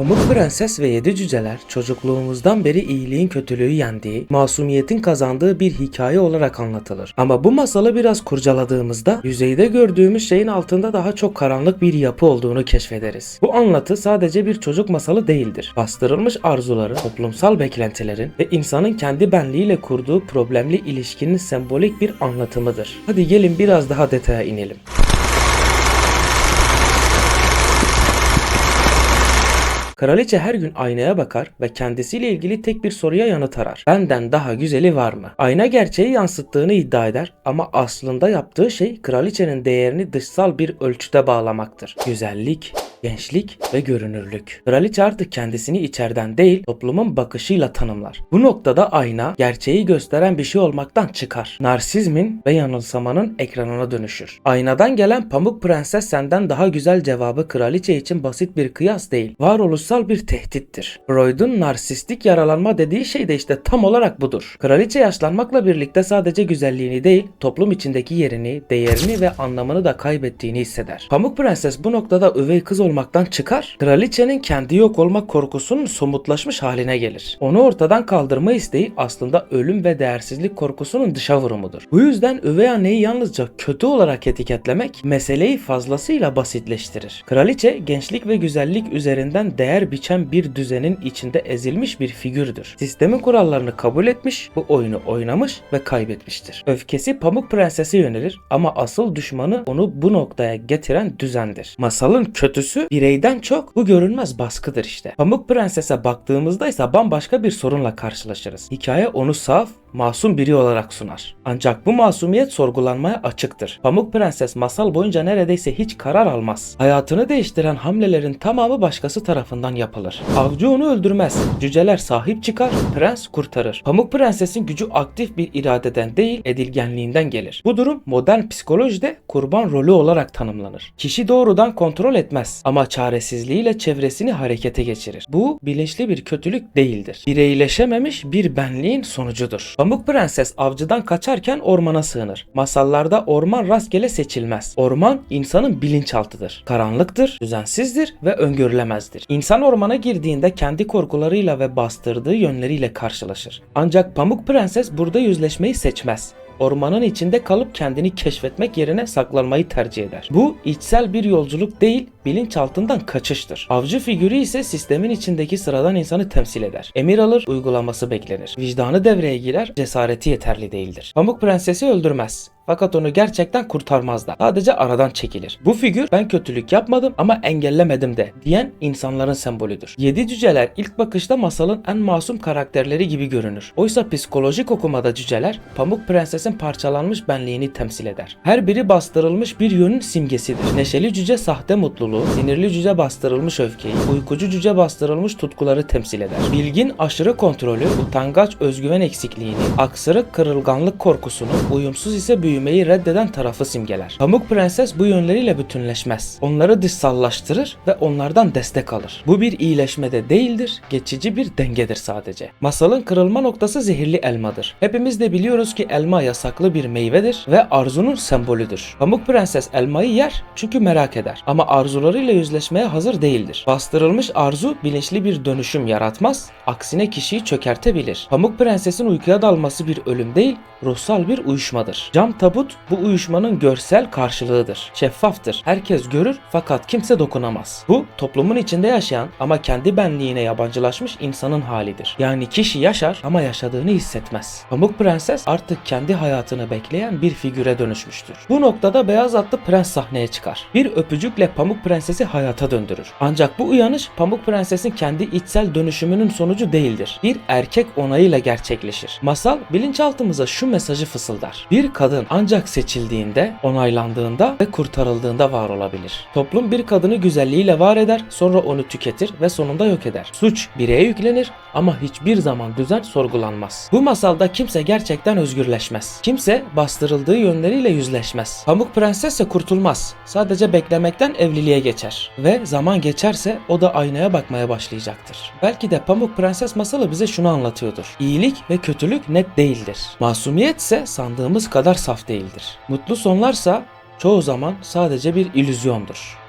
Pamuk Prenses ve Yedi Cüceler çocukluğumuzdan beri iyiliğin kötülüğü yendiği, masumiyetin kazandığı bir hikaye olarak anlatılır. Ama bu masalı biraz kurcaladığımızda yüzeyde gördüğümüz şeyin altında daha çok karanlık bir yapı olduğunu keşfederiz. Bu anlatı sadece bir çocuk masalı değildir. Bastırılmış arzuları, toplumsal beklentilerin ve insanın kendi benliğiyle kurduğu problemli ilişkinin sembolik bir anlatımıdır. Hadi gelin biraz daha detaya inelim. Kraliçe her gün aynaya bakar ve kendisiyle ilgili tek bir soruya yanıt arar. Benden daha güzeli var mı? Ayna gerçeği yansıttığını iddia eder ama aslında yaptığı şey kraliçenin değerini dışsal bir ölçüde bağlamaktır. Güzellik, gençlik ve görünürlük. Kraliçe artık kendisini içeriden değil toplumun bakışıyla tanımlar. Bu noktada ayna gerçeği gösteren bir şey olmaktan çıkar. Narsizmin ve yanılsamanın ekranına dönüşür. Aynadan gelen Pamuk Prenses senden daha güzel cevabı kraliçe için basit bir kıyas değil. Varoluşsal bir tehdittir. Freud'un narsistik yaralanma dediği şey de işte tam olarak budur. Kraliçe yaşlanmakla birlikte sadece güzelliğini değil, toplum içindeki yerini, değerini ve anlamını da kaybettiğini hisseder. Pamuk Prenses bu noktada üvey kız olmaktan çıkar, kraliçenin kendi yok olma korkusunun somutlaşmış haline gelir. Onu ortadan kaldırma isteği aslında ölüm ve değersizlik korkusunun dışa vurumudur. Bu yüzden üvey anneyi yalnızca kötü olarak etiketlemek meseleyi fazlasıyla basitleştirir. Kraliçe gençlik ve güzellik üzerinden değer biçen bir düzenin içinde ezilmiş bir figürdür. Sistemin kurallarını kabul etmiş, bu oyunu oynamış ve kaybetmiştir. Öfkesi Pamuk Prenses'e yönelir ama asıl düşmanı onu bu noktaya getiren düzendir. Masalın kötüsü bireyden çok bu görünmez baskıdır işte. Pamuk Prenses'e baktığımızda ise bambaşka bir sorunla karşılaşırız. Hikaye onu saf, masum biri olarak sunar. Ancak bu masumiyet sorgulanmaya açıktır. Pamuk Prenses masal boyunca neredeyse hiç karar almaz. Hayatını değiştiren hamlelerin tamamı başkası tarafından yapılır. Avcı onu öldürmez. Cüceler sahip çıkar, prens kurtarır. Pamuk Prenses'in gücü aktif bir iradeden değil, edilgenliğinden gelir. Bu durum modern psikolojide kurban rolü olarak tanımlanır. Kişi doğrudan kontrol etmez ama çaresizliğiyle çevresini harekete geçirir. Bu bilinçli bir kötülük değildir. Bireyleşememiş bir benliğin sonucudur. Pamuk Prenses avcıdan kaçarken ormana sığınır. Masallarda orman rastgele seçilmez. Orman insanın bilinçaltıdır. Karanlıktır, düzensizdir ve öngörülemezdir. İnsan ormana girdiğinde kendi korkularıyla ve bastırdığı yönleriyle karşılaşır. Ancak Pamuk Prenses burada yüzleşmeyi seçmez ormanın içinde kalıp kendini keşfetmek yerine saklanmayı tercih eder. Bu içsel bir yolculuk değil, bilinçaltından kaçıştır. Avcı figürü ise sistemin içindeki sıradan insanı temsil eder. Emir alır, uygulaması beklenir. Vicdanı devreye girer, cesareti yeterli değildir. Pamuk Prensesi öldürmez. Fakat onu gerçekten kurtarmaz da. Sadece aradan çekilir. Bu figür ben kötülük yapmadım ama engellemedim de diyen insanların sembolüdür. Yedi cüceler ilk bakışta masalın en masum karakterleri gibi görünür. Oysa psikolojik okumada cüceler Pamuk Prenses'in parçalanmış benliğini temsil eder. Her biri bastırılmış bir yönün simgesidir. Neşeli cüce sahte mutluluğu, sinirli cüce bastırılmış öfkeyi, uykucu cüce bastırılmış tutkuları temsil eder. Bilgin aşırı kontrolü, utangaç özgüven eksikliğini, aksırık kırılganlık korkusunu, uyumsuz ise büyümeyi reddeden tarafı simgeler. Pamuk Prenses bu yönleriyle bütünleşmez. Onları dışsallaştırır ve onlardan destek alır. Bu bir iyileşmede değildir, geçici bir dengedir sadece. Masalın kırılma noktası zehirli elmadır. Hepimiz de biliyoruz ki elma yasaklı bir meyvedir ve arzunun sembolüdür. Pamuk Prenses elmayı yer çünkü merak eder ama arzularıyla yüzleşmeye hazır değildir. Bastırılmış arzu bilinçli bir dönüşüm yaratmaz, aksine kişiyi çökertebilir. Pamuk Prenses'in uykuya dalması bir ölüm değil, ruhsal bir uyuşmadır. Cam tabut bu uyuşmanın görsel karşılığıdır. Şeffaftır. Herkes görür fakat kimse dokunamaz. Bu toplumun içinde yaşayan ama kendi benliğine yabancılaşmış insanın halidir. Yani kişi yaşar ama yaşadığını hissetmez. Pamuk Prenses artık kendi hayatını bekleyen bir figüre dönüşmüştür. Bu noktada beyaz atlı prens sahneye çıkar. Bir öpücükle Pamuk Prenses'i hayata döndürür. Ancak bu uyanış Pamuk Prenses'in kendi içsel dönüşümünün sonucu değildir. Bir erkek onayıyla gerçekleşir. Masal bilinçaltımıza şu mesajı fısıldar. Bir kadın ancak seçildiğinde, onaylandığında ve kurtarıldığında var olabilir. Toplum bir kadını güzelliğiyle var eder, sonra onu tüketir ve sonunda yok eder. Suç bireye yüklenir ama hiçbir zaman düzen sorgulanmaz. Bu masalda kimse gerçekten özgürleşmez. Kimse bastırıldığı yönleriyle yüzleşmez. Pamuk Prenses ise kurtulmaz. Sadece beklemekten evliliğe geçer. Ve zaman geçerse o da aynaya bakmaya başlayacaktır. Belki de Pamuk Prenses masalı bize şunu anlatıyordur. İyilik ve kötülük net değildir. Masumiyet ise sandığımız kadar saf değildir. Mutlu sonlarsa çoğu zaman sadece bir illüzyondur.